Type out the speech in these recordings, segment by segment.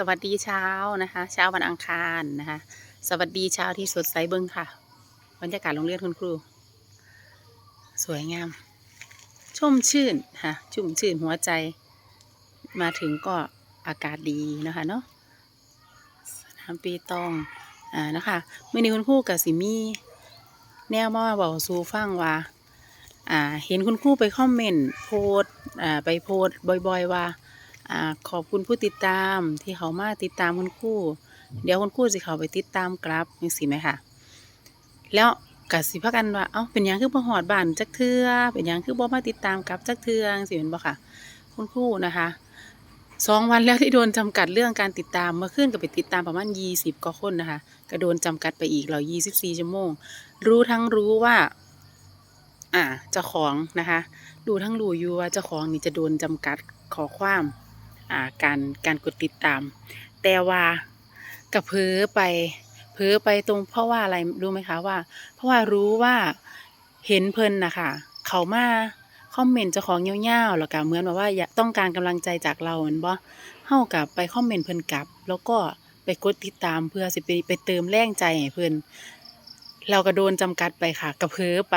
สวัสดีเช้านะคะ เช้าวันอังคารนะคะ สวัสดีเช้าที่สดใสเบิ้งค่ะบรรยากาศโรงเรียนคุณครู สวยงามชุ่มชื่นค่ะชุ่มชื่นหัวใจ มาถึงก็อากาศดีนะคะเนาะสนามปีตองอ่านะคะเมื่อนี้คุณครูกับสิมีแนวมาบอกสู่ฟังว่าอ่า เห็นคุณครูไปคอมเมนต์โพสอ่าไปโพสบ่อย ๆ ว่า อ่าขอบคุณผู้ติดตามที่เขามาติดตามคุณครูเดี๋ยวคุณครูสิเขาไปติดตามกลับจังซี่ไหมคะแล้วก็สิพากันว่าเอ้าเป็นยังคือบ่ฮอดบ้านจักเทือเป็นยังคือบ่มาติดตามกลับจักเทืองซี่แม่นบ่ค่ะ คุณครูนะคะสองวันแล้วที่โดนจำกัดเรื่องการติดตามเมื่อคืนก็ไปติดตามประมาณ20กว่าคนนะคะก็โดนจำกัดไปอีกแล้ว24ชั่วโมง รู้ทั้งรู้ว่า อ่าเจ้าของนะคะรู้ทั้งรู้อยู่ว่าเจ้าของนี่จะโดนจำกัดขอความ อ่าการการกดติดตาม แต่ว่ากับเพ้อไปเพ้อไปตรงเพราะว่าอะไรรู้ไหมคะว่า เพราะว่ารู้ว่าเห็นเพิ่นนะคะเขามาคอมเมนต์เจ้าของเงี้ยวๆแล้วก็เหมือนแบบว่าอยากต้องการกำลังใจจากเราเหมือนบ่เฮากับไปคอมเมนต์เพิ่นกลับ แล้วก็ไปกดติดตามเพื่อสิไปไปเติมแรงใจให้เพิ่นเราก็โดนจำกัดไปค่ะกระเพ้อไป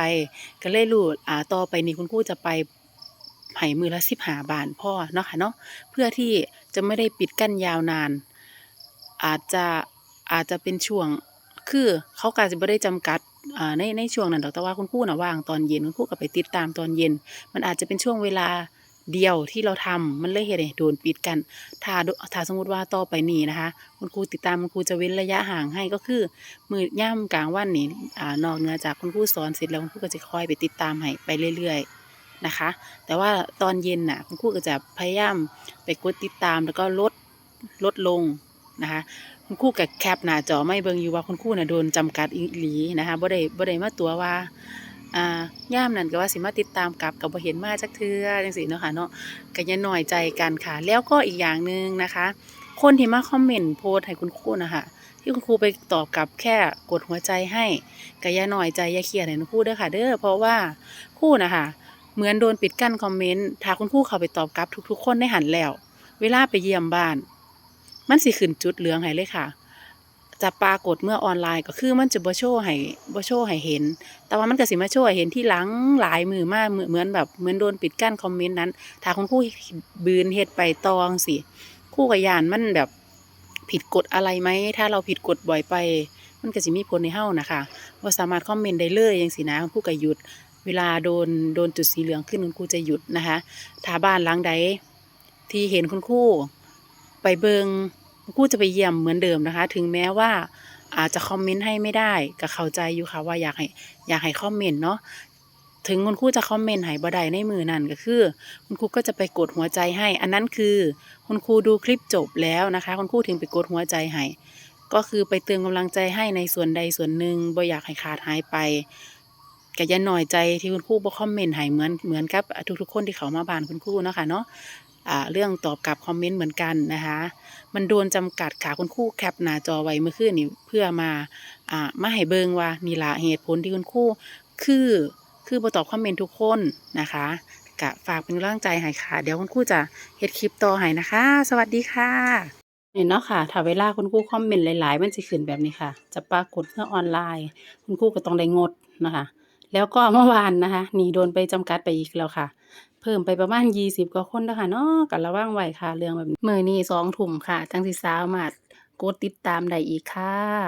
ก็เลยรู้อ่าต่อไปนี้คุณครูจะไป ให้มือละสิบหาบาทพ่อเนาะค่ะเนาะเพื่อที่จะไม่ได้ปิดกั้นยาวนาน อาจจะอาจจะเป็นช่วงคือเขาก็จะไม่ได้จำกัดในในช่วงนั้นดอกแต่ว่าคุณครูนะว่างตอนเย็นคุณครูก็ไปติดตามตอนเย็น มันอาจจะเป็นช่วงเวลาเดียวที่เราทำมันเลยเห็นโดนปิดกัน ถ้าถ้าสมมติว่าต่อไปนี้นะคะ คุณครูติดตามคุณครูจะเว้นระยะห่างให้ก็คือ มือย่ำกลางวันนี่อ่านอกเหนือจากคุณครูสอนเสร็จแล้วคุณครูก็จะคอยไปติดตามให้ไปเรื่อย ๆ นะคะ แต่ว่าตอนเย็นน่ะคุณครูก็จะพยายามไปกดติดตามแล้วก็ลดลดลงนะคะคุณครูกับแคปหน้าจอไม่เบิ่งอยู่ว่าคุณครูน่ะโดนจำกัดอีหลีนะคะบ่ได้บ่ได้มาตัวว่าอ่าย่ามนั่นก็ว่าสิมาติดตามกลับกับบ่เห็นมาจักเทื่อจังซี่เนาะค่ะเนาะก็อย่าน้อยใจกันค่ะ แล้วก็อีกอย่างหนึ่งนะคะ คนที่มาคอมเมนต์โพสให้คุณครูนะคะที่คุณครูไปตอบกลับแค่กดหัวใจให้ก็อย่าน้อยใจอย่าเครียดให้คุณครูเด้อค่ะ เด้อเพราะว่าครูนะคะ เหมือนโดนปิดกั้นคอมเมนต์ถ้าคุณครูเข้าไปตอบกลับทุกๆ คนได้หันแล้ว เวลาไปเยี่ยมบ้าน มันสิขึ้นจุดเหลืองให้เลยค่ะ จะปรากฏเมื่อออนไลน์ก็คือมันจะบ่โชว์ให้บ่โชว์ให้เห็น แต่ว่ามันก็สิมาโชว์ให้เห็นที่หลังหลายมือมากเหมือนแบบเหมือนโดนปิดกั้นคอมเมนต์นั้น ถ้าคุณครูบืนเฮ็ดไปตองสิคู่กับยานมันแบบผิดกฎอะไรไหม ถ้าเราผิดกฎบ่อยไป มันก็สิมีผลในเฮ้านะคะว่าสามารถคอมเมนต์ได้เลยจังซี่นะคุณครูก็หยุด เวลาโดนโดนจุดสีเหลืองขึ้นคุณครูจะหยุดนะคะถ้าบ้านหลังใดที่เห็นคุณครูไปเบิงคุณครูจะไปเยี่ยมเหมือนเดิมนะคะ ถึงแม้ว่าอาจจะคอมเมนต์ให้ไม่ได้ก็เข้าใจอยู่ค่ะว่าอยากให้อยากให้คอมเมนต์เนาะถึงคุณครูจะคอมเมนต์ให้บ่ได้ในมือนั่นก็คือ คุณครูก็จะไปกดหัวใจให้ อันนั้นคือคุณครูดูคลิปจบแล้วนะคะคุณครูถึงไปกดหัวใจให้ก็คือไปเติมกำลังใจให้ในส่วนใดส่วนหนึ่งบ่อยากให้ขาดหายไป ก็อย่าหน่อยใจที่คุณครูบ่คอมเมนต์ให้เหมือนเหมือนกับทุกๆคนที่เขามาบ้านคุณครูเนาะค่ะเนาะเรื่องตอบกลับคอมเมนต์เหมือนกันนะคะ มันโดนจำกัดค่ะคุณครูแคปหน้าจอไว้เมื่อคืนนี้เพื่อมาอ่ามาให้เบิงว่านี่ละเหตุผลที่คุณครูคือคือบ่ตอบคอมเมนต์ทุกคนนะคะกะฝากเป็นกำลังใจให้ค่ะ เดี๋ยวคุณครูจะเฮ็ดคลิปต่อให้นะคะ สวัสดีค่ะเนี่เนาะค่ะ ถ้าเวลาคุณครูคอมเมนต์หลาย ๆ มันจะขึ้นแบบนี้ค่ะ จะปรากฏเมื่อออนไลน์ คุณครูก็ต้องได้งดนะคะ แล้วก็เมื่อวานนะคะ นี่โดนไปจำกัดไปอีกแล้วค่ะ เพิ่มไปประมาณยี่สิบกว่าคนแล้วค่ะเนาะกันระว่างไว้ค่ะ เรื่องแบบมือนี้สองถุ่มค่ะ จังสิสามารถกดติดตามได้อีกค่ะ